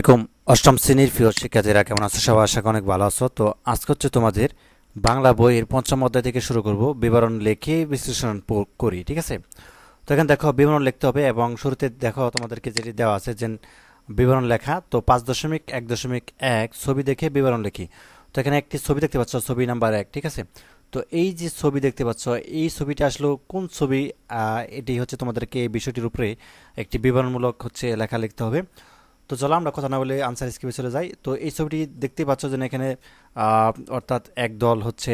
এরকম অষ্টম শ্রেণির প্রিয় শিক্ষার্থীরা কেমন আছো? সবাই আশা অনেক ভালো আছো। তো আজকে হচ্ছে তোমাদের বাংলা বইয়ের পঞ্চম অধ্যায় থেকে শুরু করব, বিবরণ লিখে বিশ্লেষণ করি, ঠিক আছে? তো এখানে দেখো, বিবরণ লিখতে হবে এবং শুরুতে দেখো তোমাদেরকে যেটি দেওয়া আছে যে বিবরণ লেখা। তো পাঁচ দশমিক, এক দশমিক, এক, ছবি দেখে বিবরণ লিখি। তো এখানে একটি ছবি দেখতে পাচ্ছ, ছবি নাম্বার এক, ঠিক আছে? তো এই যে ছবি দেখতে পাচ্ছ, এই ছবিটা আসলে কোন ছবি? এটি হচ্ছে তোমাদেরকে এই বিষয়টির উপরে একটি বিবরণমূলক হচ্ছে লেখা লিখতে হবে। তো চলো আমরা কথা না বলে আনসার স্ক্রিপ্টে চলে যাই। তো এই ছবিটি দেখতেই পাচ্ছ যে এখানে অর্থাৎ এক দল হচ্ছে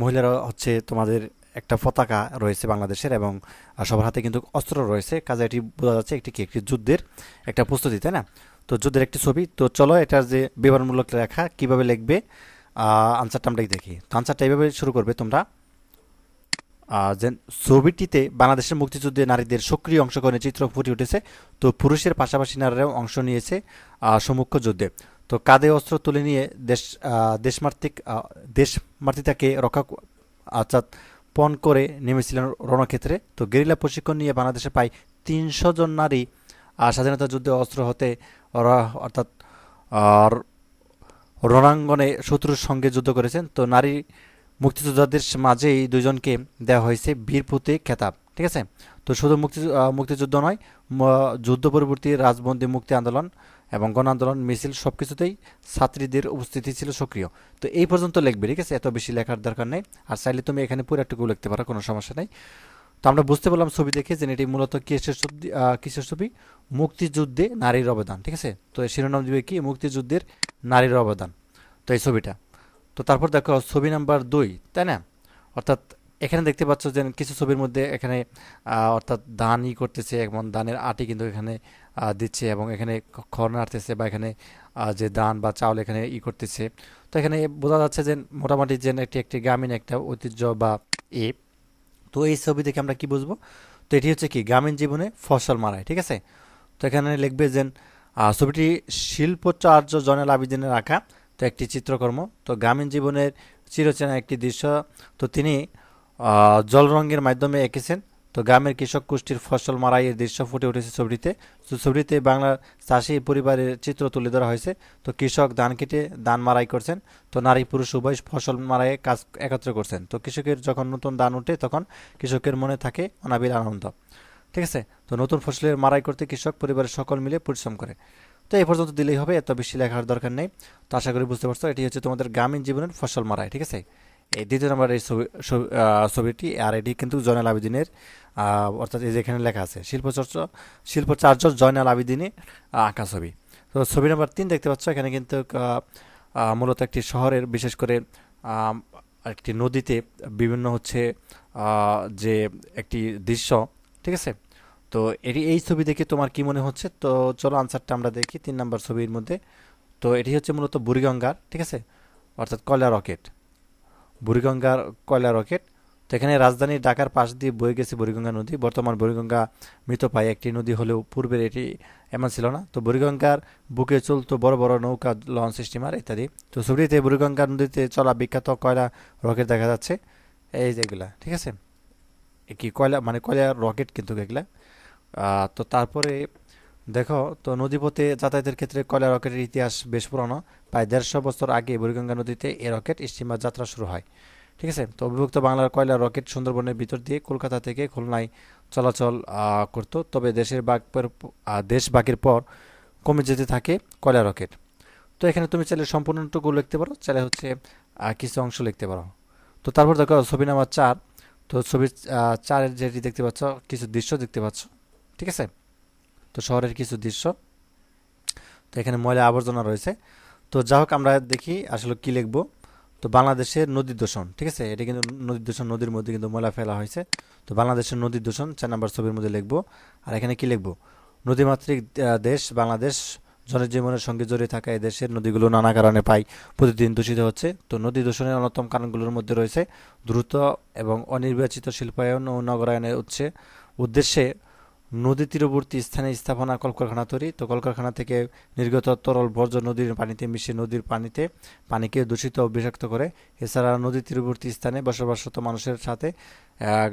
মহিলারা হচ্ছে তোমাদের একটা পতাকা রয়েছে বাংলাদেশের এবং সবার হাতে কিন্তু অস্ত্র রয়েছে। কাজে এটি বোঝা যাচ্ছে একটি কি একটি যুদ্ধের একটা প্রস্তুতি, তাই না? তো যুদ্ধের একটি ছবি। তো চলো এটার যে বিবরণমূলক লেখা কীভাবে লিখবে আনসারটা আমরা দেখি। তো আনসারটা এইভাবে শুরু করবে তোমরা। যে ছবিটিতে বাংলাদেশের মুক্তিযুদ্ধে নারীদের সক্রিয় অংশগ্রহণের চিত্র ফুটে উঠেছে, তো পুরুষের পাশাপাশি নারীরাও অংশ নিয়েছে সম্মুখ যুদ্ধে। তো কাঁধে অস্ত্র তুলে নিয়ে দেশ দেশমাতৃক দেশমাতৃতাকে রক্ষা অর্থাৎ পণ করে নেমেছিলেন রণক্ষেত্রে। তো গেরিলা প্রশিক্ষণ নিয়ে বাংলাদেশে প্রায় তিনশো জন নারী স্বাধীনতা যুদ্ধে অস্ত্র হতে অর্থাৎ রণাঙ্গনে শত্রুর সঙ্গে যুদ্ধ করেছেন। তো নারী মুক্তিযোদ্ধাদের মাঝে এই দুজনকে দেওয়া হয়েছে বীর খেতাব, ঠিক আছে? তো শুধু মুক্তি মুক্তিযুদ্ধ নয় যুদ্ধ পরবর্তী রাজবন্দী মুক্তি আন্দোলন এবং গণ আন্দোলন, মিছিল সব কিছুতেই ছাত্রীদের উপস্থিতি ছিল সক্রিয়। তো এই পর্যন্ত লিখবে, ঠিক আছে? এত বেশি লেখার দরকার নেই। আর চাইলে তুমি এখানে পুরোটুকু লিখতে পারো, কোনো সমস্যা নেই। তো আমরা বুঝতে পারলাম ছবি দেখে যে এটি মূলত কিসের ছবি কিসের ছবি? মুক্তিযুদ্ধে নারীর অবদান, ঠিক আছে? তো শিরোনাম দিবে কি? মুক্তিযুদ্ধের নারীর অবদান। তো এই ছবিটা। তো তারপর দেখো ছবি নাম্বার দুই, তাই না? অর্থাৎ এখানে দেখতে পাচ্ছ যে কিছু ছবির মধ্যে এখানে অর্থাৎ ধান ই করতেছে এবং ধানের আটি কিন্তু এখানে দিচ্ছে এবং এখানে খ- খড় নাড়তেছে বা এখানে যে ধান বা চাউল এখানে ই করতেছে। তো এখানে বোঝা যাচ্ছে যে মোটামুটি যে একটি একটি গ্রামীণ একটা ঐতিহ্য বা এ। তো এই ছবি দেখে আমরা কি বুঝব? তো এটি হচ্ছে কি গ্রামীণ জীবনে ফসল মারাই, ঠিক আছে? তো এখানে লিখবে যে ছবিটি শিল্পচার্য জয়নাল আবিদিনের আঁকা। তো একটি চিত্রকর্ম। তো গ্রামীণ জীবনের চিরচেনা একটি দৃশ্য। তো তিনি জল রঙের মাধ্যমে এঁকেছেন। তো গ্রামের কৃষক গোষ্ঠীর ফসল মারাইয়ের দৃশ্য ফুটে উঠেছে ছবিটিতে। তো ছবিটিতে বাংলার চাষি পরিবারের চিত্র তুলে ধরা হয়েছে। তো কৃষক ধান কেটে ধান মারাই করছেন। তো নারী পুরুষ উভয় ফসল মারাইয়ে কাজ একত্র করছেন। তো কৃষকের যখন নতুন ধান ওঠে তখন কৃষকের মনে থাকে অনাবিল আনন্দ। ঠিক আছে? তো নতুন ফসলের মারাই করতে কৃষক পরিবারের সকল মিলে পরিশ্রম করে। তো এই পর্যন্ত দিলেই হবে, এত বেশি লেখার দরকার নেই। তো আশা করি বুঝতে পারছ, এটি হচ্ছে তোমাদের গ্রামীণ জীবনের ফসল মারাই, ঠিক আছে? এই দ্বিতীয় নম্বর এই ছবি ছবি- ছবিটি, আর এটি কিন্তু জয়নাল আবেদিনের অর্থাৎ এই যে এখানে লেখা আছে, শিল্পচর্চা, শিল্পচার্য জয়নাল আবেদিনে আঁকা ছবি। তো ছবি নম্বর তিন দেখতে পাচ্ছ, এখানে কিন্তু মূলত একটি শহরের, বিশেষ করে একটি নদীতে বিভিন্ন হচ্ছে যে একটি দৃশ্য, ঠিক আছে? তো এটি, এই ছবি দেখে তোমার কি মনে হচ্ছে? তো চলো আনসারটা আমরা দেখি, তিন নম্বর ছবির মধ্যে। তো এটি হচ্ছে মূলত বুড়িগঙ্গার, ঠিক আছে? অর্থাৎ কয়লা রকেট। বুড়িগঙ্গার কয়লা রকেট। তো এখানে রাজধানী ঢাকার পাশ দিয়ে বয়ে গেছে বুড়িগঙ্গা নদী। বর্তমান বুড়িগঙ্গা মৃতপ্রায় একটি নদী হলেও পূর্বের এটি এমন ছিল না। তো বুড়িগঙ্গার বুকে চলতো বড় বড় নৌকা লঞ্চ স্টিমার ইত্যাদি। তো ছবিটিতে বুড়িগঙ্গা নদীতে চলা বিখ্যাত কয়লা রকেট দেখা যাচ্ছে। এই যেগুলা ঠিক আছে? কি কয়লা মানে কয়লা রকেট কিন্তু এগুলা। তো তারপরে দেখো, তো নদীপথে যাতায়াতের ক্ষেত্রে কয়লা রকেটের ইতিহাস বেশ পুরনো। প্রায় দেড়শো বছর আগে বুড়িগঙ্গা নদীতে এ রকেট স্টিমার যাত্রা শুরু হয়। ঠিক আছে? তো অবিভক্ত বাংলার কয়লা রকেট সুন্দরবনের ভিতর দিয়ে কলকাতা থেকে খুলনায় চলাচল করতো। তবে দেশের বাগের দেশ বাগের পর কমে যেতে থাকে কয়লা রকেট। তো এখানে তুমি চাইলে সম্পূর্ণটুকু লিখতে পারো, চাইলে হচ্ছে কিছু অংশ লিখতে পারো। তো তারপর দেখো, ছবি নাম্বার চার। তো ছবি চারের যেটি দেখতে পাচ্ছ, কিছু দৃশ্য দেখতে পাচ্ছ। ঠিক আছে? তো শহরের কিছু দৃশ্য। তো এখানে ময়লা আবর্জনা রয়েছে। তো যা হোক আমরা দেখি আসলে কি লিখব। তো বাংলাদেশের নদী দূষণ, ঠিক আছে? এটা কিন্তু নদী দূষণ, নদীর মধ্যে কিন্তু ময়লা ফেলা হয়েছে। তো বাংলাদেশের নদী দূষণ চার নাম্বার ছবির মধ্যে লিখব। আর এখানে কি লিখব? নদীমাতৃক দেশ বাংলাদেশ, জনজীবনের সঙ্গে জড়িয়ে থাকা এই দেশের নদীগুলো নানা কারণে পাই প্রতিদিন দূষিত হচ্ছে। তো নদী দূষণের অন্যতম কারণগুলোর মধ্যে রয়েছে দ্রুত এবং অনির্বাচিত শিল্পায়ন ও নগরায়নের উচ্ছে উদ্দেশ্যে নদী তীরবর্তী স্থানে স্থাপনা কলকারখানা তৈরি। তো কলকারখানা থেকে নির্গত তরল বর্জ্য নদীর পানিতে মিশে নদীর পানিতে পানিকে দূষিত ও বিষাক্ত করে। এছাড়া নদী তীরবর্তী স্থানে বসবাসরত মানুষের সাথে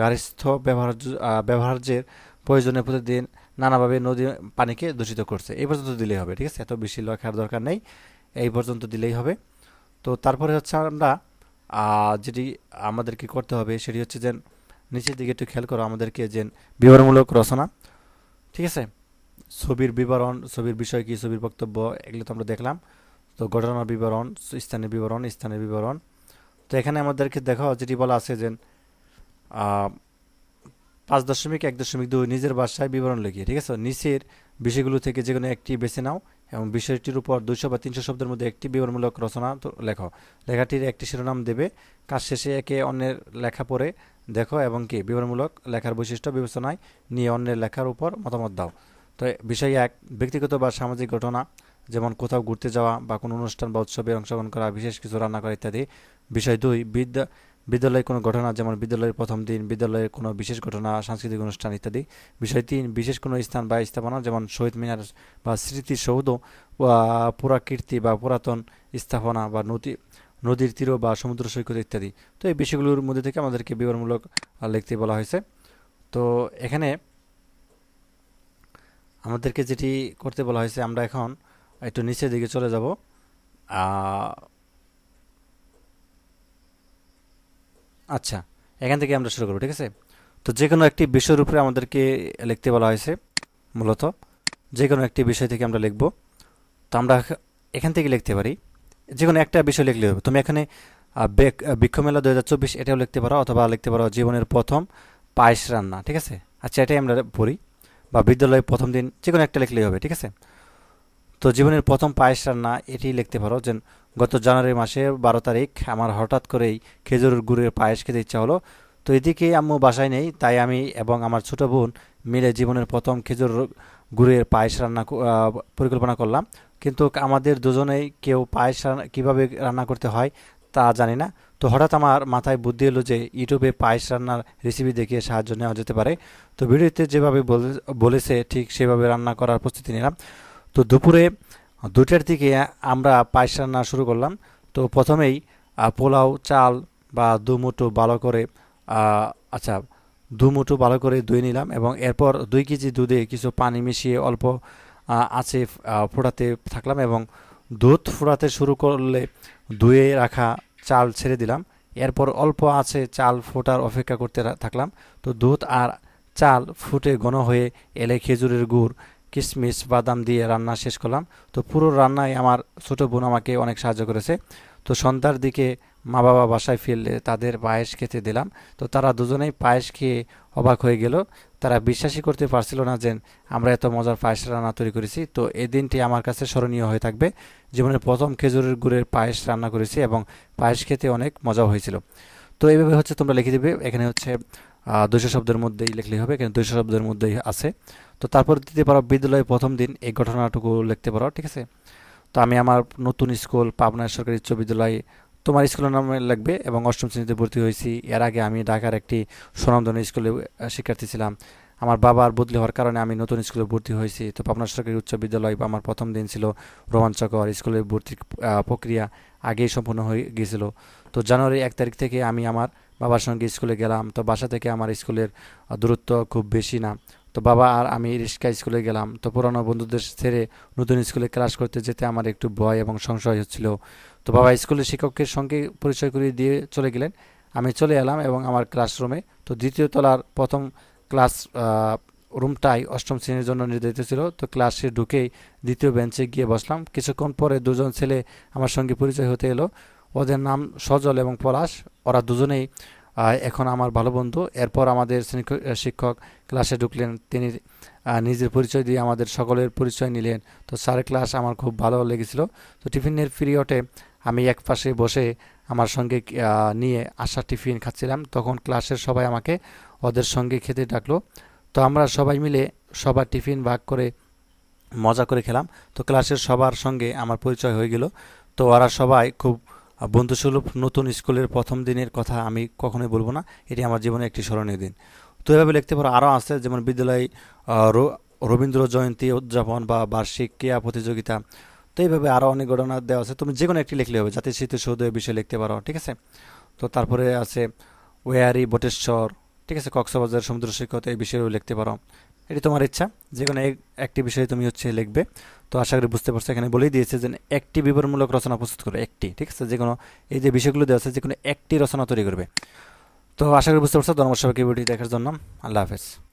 গার্হস্থ্য ব্যবহার্য ব্যবহার্যের প্রয়োজনে প্রতিদিন নানাভাবে নদী পানিকে দূষিত করছে। এই পর্যন্ত দিলেই হবে, ঠিক আছে? এত বেশি লেখার দরকার নেই। এই পর্যন্ত দিলেই হবে। তো তারপরে হচ্ছে আমরা যেটি আমাদেরকে করতে হবে সেটি হচ্ছে যে নিচের দিকে একটু খেয়াল করো আমাদেরকে যে বিবরণমূলক রচনা, ঠিক আছে? ছবির বিবরণ, ছবির বিষয় কি, ছবির বক্তব্য, এগুলো তো আমরা দেখলাম। তো ঘটনার বিবরণ স্থানের বিবরণ স্থানের বিবরণ। তো এখানে আমাদেরকে দেখো, যেটি বলা আছে যে পাঁচ দশমিক, এক দশমিক দুই, নিজের ভাষায় বিবরণ লিখিয়ে ঠিক আছে? নিচের বিষয়গুলো থেকে যে কোনো একটি বেছে নাও এবং বিষয়টির উপর দুইশো বা তিনশো শব্দের মধ্যে একটি বিবরণমূলক রচনা লেখো। লেখাটির একটি শিরোনাম দেবে, কাজ শেষে একে অন্যের লেখা পড়ে দেখো এবং কি, বিবরণমূলক লেখার বৈশিষ্ট্য বিবেচনায় নিয়ে অন্যের লেখার উপর মতামত দাও। তো বিষয় এক, ব্যক্তিগত বা সামাজিক ঘটনা, যেমন কোথাও ঘুরতে যাওয়া বা কোনো অনুষ্ঠান বা উৎসবে অংশগ্রহণ করা, বিশেষ কিছু রান্না করা ইত্যাদি। বিষয় দুই, বিদ্যা বিদ্যালয়ের কোনো ঘটনা, যেমন বিদ্যালয়ের প্রথম দিন, বিদ্যালয়ের কোনো বিশেষ ঘটনা, সাংস্কৃতিক অনুষ্ঠান ইত্যাদি। বিষয় তিন, বিশেষ কোনো স্থান বা স্থাপনা, যেমন শহীদ মিনার বা স্মৃতিসৌধ পুরাকীর্তি বা পুরাতন স্থাপনা বা নদী, নদীর তীর বা সমুদ্র সৈকত ইত্যাদি। তো এই বিষয়গুলোর মধ্যে থেকে আমাদেরকে বিবরণমূলক লিখতে বলা হয়েছে। তো এখানে আমাদেরকে যেটি করতে বলা হয়েছে, আমরা এখন একটু নিচের দিকে চলে যাব। আচ্ছা এখান থেকে আমরা শুরু করব ঠিক আছে? তো যে কোনো একটি বিষয়ের উপরে আমাদেরকে লিখতে বলা হয়েছে মূলত যে কোনো একটি বিষয় থেকে আমরা লিখব। তো আমরা এখান থেকে লিখতে পারি যে কোনো একটা বিষয় লিখলে হবে। তুমি এখানে আহ, বেক- আহ, বৃক্ষ মেলা দু হাজার চব্বিশ এটাও লিখতে পারো অথবা লিখতে পারো জীবনের প্রথম পায়েস রান্না ঠিক আছে? আচ্ছা এটাই আমরা পড়ি বা বিদ্যালয়ের প্রথম দিন যে কোনো একটা লিখলেই হবে ঠিক আছে? তো জীবনের প্রথম পায়েস রান্না এটি লিখতে পারো যে গত জানুয়ারি মাসের বারো তারিখ আমার হঠাৎ করেই খেজুরের গুড়ের পায়েস খেতে ইচ্ছা হলো। তো এদিকে আম্মু বাসায় নেই, তাই আমি এবং আমার ছোট বোন মিলে জীবনের প্রথম খেজুর গুড়ের পায়েস রান্না পরিকল্পনা করলাম। কিন্তু আমাদের দুজনেই কেউ পায়েস কীভাবে রান্না করতে হয় তা জানি না। তো হঠাৎ আমার মাথায় বুদ্ধি এলো যে ইউটিউবে পায়েস রান্নার রেসিপি দেখে সাহায্য নেওয়া যেতে পারে। তো ভিডিওতে যেভাবে বলে- বলেছে ঠিক সেভাবে রান্না করার প্রস্তুতি নিলাম। তো দুপুরে দুটার দিকে আমরা পায়েস রান্না শুরু করলাম। তো প্রথমেই পোলাও, চাল বা দু মুঠো ভালো করে আচ্ছা দু মুঠো ভালো করে ধুয়ে নিলাম এবং এরপর দুই কেজি দুধে কিছু পানি মিশিয়ে অল্প আঁচে ফোটাতে থাকলাম এবং দুধ ফোটাতে শুরু করলে ধুয়ে রাখা চাল ছেড়ে দিলাম। এরপর অল্প আছে চাল ফোটার অপেক্ষা করতে থাকলাম। তো দুধ আর চাল ফুটে ঘন হয়ে এলে খেজুরের গুড় কিশমিশ বাদাম দিয়ে রান্না শেষ করলাম। তো পুরো রান্নায় আমার ছোট বোন আমাকে অনেক সাহায্য করেছে। তো সন্ধ্যার দিকে মা বাবা বাসায় ফিরলে তাদের পায়েস খেতে দিলাম। তো তারা দুজনেই পায়েস খেয়ে অবাক হয়ে গেল। তারা বিশ্বাসই করতে পারছিল না যে আমরা এত মজার পায়েস রান্না তৈরি করেছি। তো এই দিনটি আমার কাছে স্মরণীয় হয়ে থাকবে। জীবনের প্রথম খেজুরের গুড়ের পায়েস রান্না করেছি এবং পায়েস খেতে অনেক মজা হয়েছিল। তো এইভাবে হচ্ছে তোমরা লিখে দিবে। এখানে হচ্ছে দুশো শব্দের মধ্যেই লিখলেই হবে, কিন্তু দুশো শব্দের মধ্যেই আছে। তো তারপর দিতে পারো বিদ্যালয়ে প্রথম দিন এই ঘটনাটুকু লিখতে পারো, ঠিক আছে? তো আমি আমার নতুন স্কুল পাবনা সরকারি উচ্চ বিদ্যালয়ে তোমার স্কুলের নামে লাগবে এবং অষ্টম শ্রেণীতে ভর্তি হয়েছি। এর আগে আমি ঢাকার একটি সুনামধন্য স্কুলে শিক্ষার্থী ছিলাম। আমার বাবার বদলি হওয়ার কারণে আমি নতুন স্কুলে ভর্তি হয়েছি। তো পাবনা সরকারি উচ্চ বিদ্যালয় বা আমার প্রথম দিন ছিল রোমাঞ্চকর স্কুলে ভর্তির প্রক্রিয়া আগেই সম্পূর্ণ হয়ে গিয়েছিল। তো জানুয়ারি এক তারিখ থেকে আমি আমার বাবার সঙ্গে স্কুলে গেলাম। তো বাসা থেকে আমার স্কুলের দূরত্ব খুব বেশি না। তো বাবা আর আমি রিক্সা স্কুলে গেলাম। তো পুরানো বন্ধুদের ছেড়ে নতুন স্কুলে ক্লাস করতে যেতে আমার একটু ভয় এবং সংশয় হচ্ছিল। তো বাবা স্কুলের শিক্ষকের সঙ্গে পরিচয় করিয়ে দিয়ে চলে গেলেন। আমি চলে এলাম এবং আমার ক্লাসরুমে, তো দ্বিতীয় তলার প্রথম ক্লাস রুমটাই অষ্টম শ্রেণির জন্য নির্ধারিত ছিল। তো ক্লাসে ঢুকেই দ্বিতীয় বেঞ্চে গিয়ে বসলাম। কিছুক্ষণ পরে দুজন ছেলে আমার সঙ্গে পরিচয় হতে এলো। ওদের নাম সজল এবং পলাশ। ওরা দুজনেই এখন আমার ভালো বন্ধু এরপর আমাদের শিক্ষক ক্লাসে ঢুকলেন। তিনি নিজের পরিচয় দিয়ে আমাদের সকলের পরিচয় নিলেন। তো স্যারের ক্লাস আমার খুব ভালো লেগেছিল। তো টিফিনের পিরিয়ডে আমি এক পাশে বসে আমার সঙ্গে নিয়ে আসা টিফিন খাচ্ছিলাম। তখন ক্লাসের সবাই আমাকে ওদের সঙ্গে খেতে ডাকলো। তো আমরা সবাই মিলে সবার টিফিন ভাগ করে মজা করে খেলাম। তো ক্লাসের সবার সঙ্গে আমার পরিচয় হয়ে গেল। তো ওরা সবাই খুব বন্ধুসুলভ নতুন স্কুলের প্রথম দিনের কথা আমি কখনোই বলব না। এটি আমার জীবনে একটি স্মরণীয় দিন। তো এভাবে লিখতে পারো, আরও আছে যেমন বিদ্যালয় রবীন্দ্র জয়ন্তী উদযাপন বা বার্ষিক ক্রীড়া প্রতিযোগিতা। তো এইভাবে আরও অনেক ঘটনা দেওয়া আছে। তুমি যে কোনো একটি লিখলে হবে যাতে স্মৃতিসৌধের বিষয়ে লিখতে পারো, ঠিক আছে? তো তারপরে আছে, ওয়ারি বটেশ্বর, ঠিক আছে? কক্সবাজার সমুদ্র সৈকত এই বিষয়েও লিখতে পারো। এটি তোমার ইচ্ছা যে কোনো এক- একটি বিষয়ে তুমি হচ্ছে লিখবে। তো আশা করি বুঝতে পারছ, এখানে বলেই দিয়েছে যে একটি বিবরণমূলক রচনা প্রস্তুত করবে একটি, ঠিক আছে? যে কোনো এই যে বিষয়গুলো দেওয়া আছে যে কোনো একটি রচনা তৈরি করবে। তো আশা করি বুঝতে পারছ ধন্যবাদ সবাইকে দেখার জন্য আল্লাহ হাফেজ।